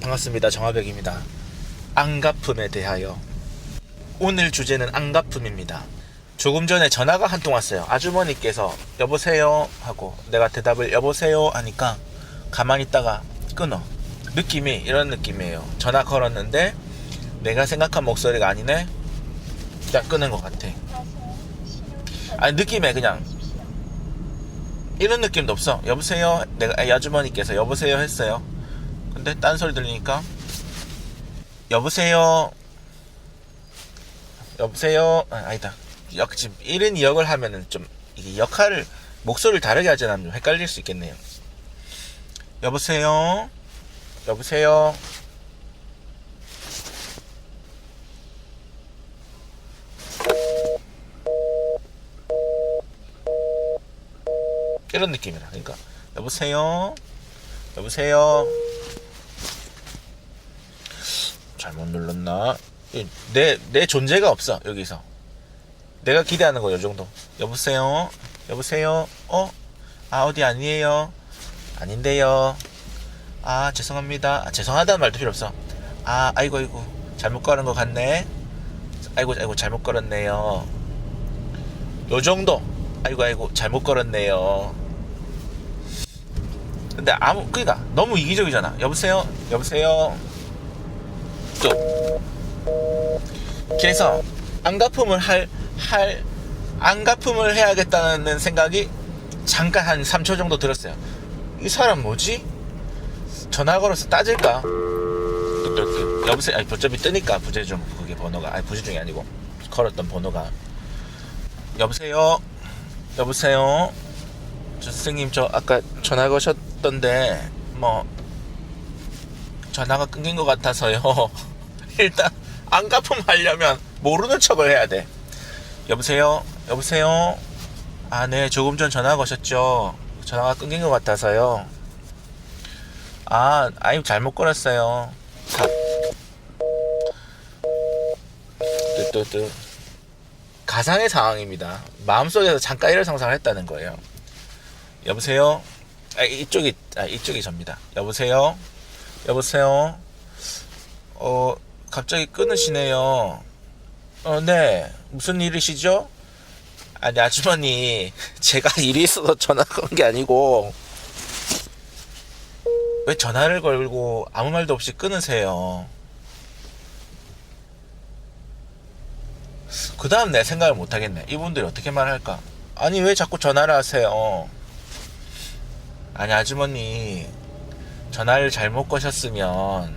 반갑습니다. 정화백입니다. 안가품에 대하여 오늘 주제는 안가품입니다. 조금 전에 전화가 한 통 왔어요. 아주머니께서 여보세요 하고 내가 대답을 여보세요 하니까 가만히 있다가 끊어. 느낌이 이런 느낌이에요. 전화 걸었는데 내가 생각한 목소리가 아니네. 그냥 끊은 것 같아. 아니 느낌에 그냥 이런 느낌도 없어. 여보세요. 내가 이 아주머니께서 여보세요 했어요. 근데 딴 소리 들리니까 여보세요. 여보세요. 아, 아니다. 역 지금 1인 2역을 하면은 좀 이게 역할을 목소리를 다르게 않으면 좀 헷갈릴 수 있겠네요. 여보세요. 여보세요. 이런 느낌이라. 그러니까 여보세요. 여보세요. 잘못 눌렀나? 내, 내 존재가 없어, 여기서. 내가 기대하는 거, 요 정도. 여보세요? 여보세요? 어? 아, 어디 아니에요? 아닌데요. 아, 죄송합니다. 아, 죄송하다는 말도 필요 없어. 아, 아이고, 아이고. 잘못 걸은 것 같네. 아이고, 아이고, 잘못 걸었네요. 요 정도. 아이고, 아이고, 잘못 걸었네요. 근데 아무, 그니까, 너무 이기적이잖아. 여보세요? 여보세요? 또. 그래서, 안가품을 할, 할, 안가품을 해야겠다는 생각이 잠깐 한 3초 정도 들었어요. 이 사람 뭐지? 전화 걸어서 따질까? 여보세요? 아니, 어차피 뜨니까, 부재중, 그게 번호가. 아니, 부재중이 아니고, 걸었던 번호가. 여보세요? 여보세요? 저 선생님, 저 아까 전화 거셨던데, 뭐, 전화가 끊긴 것 같아서요. 일단, 안가품 하려면 모르는 척을 해야 돼. 여보세요? 여보세요? 아, 네, 조금 전 전화 거셨죠? 전화가 끊긴 것 같아서요. 아, 아이, 잘못 걸었어요. 사. 뜨뜨뜨. 가상의 상황입니다. 마음속에서 잠깐 이런 상상을 했다는 거예요. 여보세요? 아, 이쪽이, 아, 이쪽이 접니다. 여보세요? 여보세요? 어, 갑자기 끊으시네요. 어, 네. 무슨 일이시죠? 아니, 아주머니. 제가 일이 있어서 전화 건 게 아니고. 왜 전화를 걸고 아무 말도 없이 끊으세요? 그 다음 내 생각을 못 하겠네. 이분들이 어떻게 말할까? 아니, 왜 자꾸 전화를 하세요? 아니, 아주머니. 전화를 잘못 거셨으면,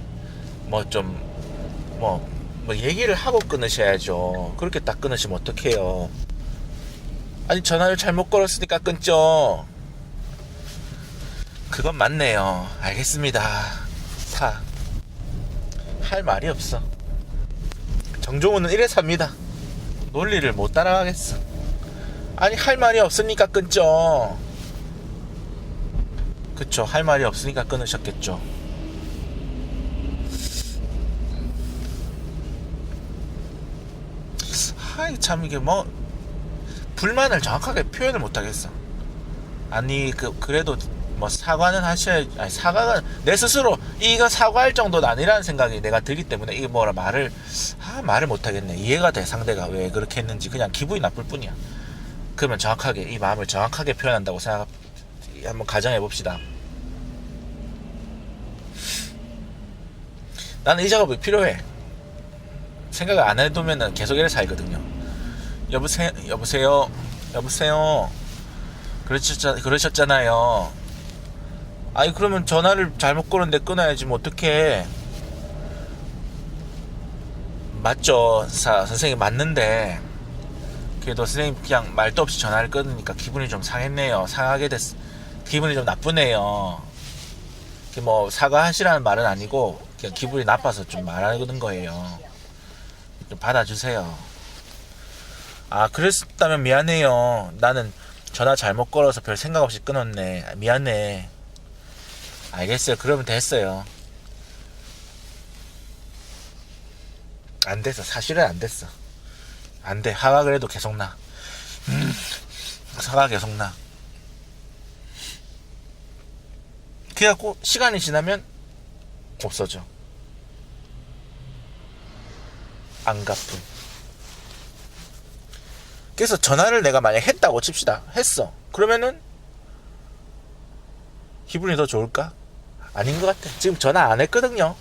뭐 좀, 뭐, 뭐 얘기를 하고 끊으셔야죠. 그렇게 딱 끊으시면 어떡해요. 아니, 전화를 잘못 걸었으니까 끊죠. 그건 맞네요. 알겠습니다. 사. 할 말이 없어. 정종훈은 이래 삽니다. 논리를 못 따라가겠어. 아니, 할 말이 없으니까 끊죠. 그쵸. 할 말이 없으니까 끊으셨겠죠. 하이, 참, 이게 뭐, 불만을 정확하게 표현을 못 하겠어. 아니, 그, 그래도 뭐 사과는 하셔야, 아니, 사과가 내 스스로 이거 사과할 정도는 아니라는 생각이 내가 들기 때문에 이게 뭐라 말을, 아, 말을 못 하겠네. 이해가 돼, 상대가 왜 그렇게 했는지. 그냥 기분이 나쁠 뿐이야. 그러면 정확하게, 이 마음을 정확하게 표현한다고 생각, 한번 가정해 봅시다. 나는 이 작업이 필요해. 생각을 안 해두면은 계속 이래 살거든요. 여보세요, 여보세요, 여보세요. 그러셨잖, 그러셨잖아요. 아니, 그러면 전화를 잘못 걸었는데 끊어야지, 뭐, 어떡해. 맞죠. 사, 선생님 맞는데. 그래도 선생님 그냥 말도 없이 전화를 끊으니까 기분이 좀 상했네요. 상하게 됐, 기분이 좀 나쁘네요. 그뭐 사과하시라는 말은 아니고, 그냥 기분이 나빠서 좀 말하는 거예요. 좀 받아주세요. 아, 그랬다면 미안해요. 나는 전화 잘못 걸어서 별 생각 없이 끊었네. 아, 미안해. 알겠어요. 그러면 됐어요. 안 됐어. 사실은 안 됐어. 안 돼. 화가 그래도 계속 나. 음, 화가 계속 나. 그래갖고 시간이 지나면 없어져. 안 갚음. 그래서 전화를 내가 만약 했다고 칩시다. 했어. 그러면은 기분이 더 좋을까? 아닌 것 같아. 지금 전화 안 했거든요.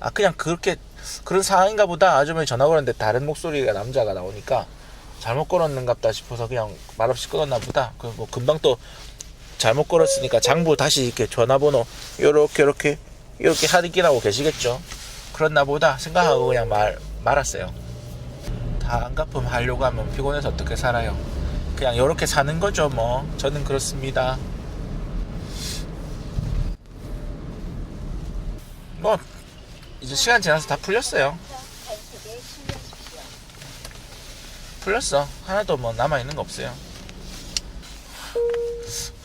아 그냥 그렇게 그런 상황인가 보다. 아주머니 전화 걸었는데 다른 목소리가 남자가 나오니까 잘못 걸었는갑다 싶어서 그냥 말없이 끊었나 보다. 그 뭐 금방 또 잘못 걸었으니까 장부 다시 이렇게 전화번호 요렇게 요렇게 이렇게 하기라고 계시겠죠. 그렇나 보다 생각하고 그냥 말 말았어요. 다 안 갚음 하려고 하면 피곤해서 어떻게 살아요? 그냥 요렇게 사는 거죠, 뭐. 저는 그렇습니다. 뭐 이제 시간 지나서 다 풀렸어요. 풀렸어. 하나도 뭐 남아 있는 거 없어요.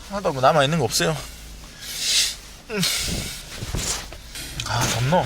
하나도 뭐 남아 있는 거 없어요. 음. 아 덥노.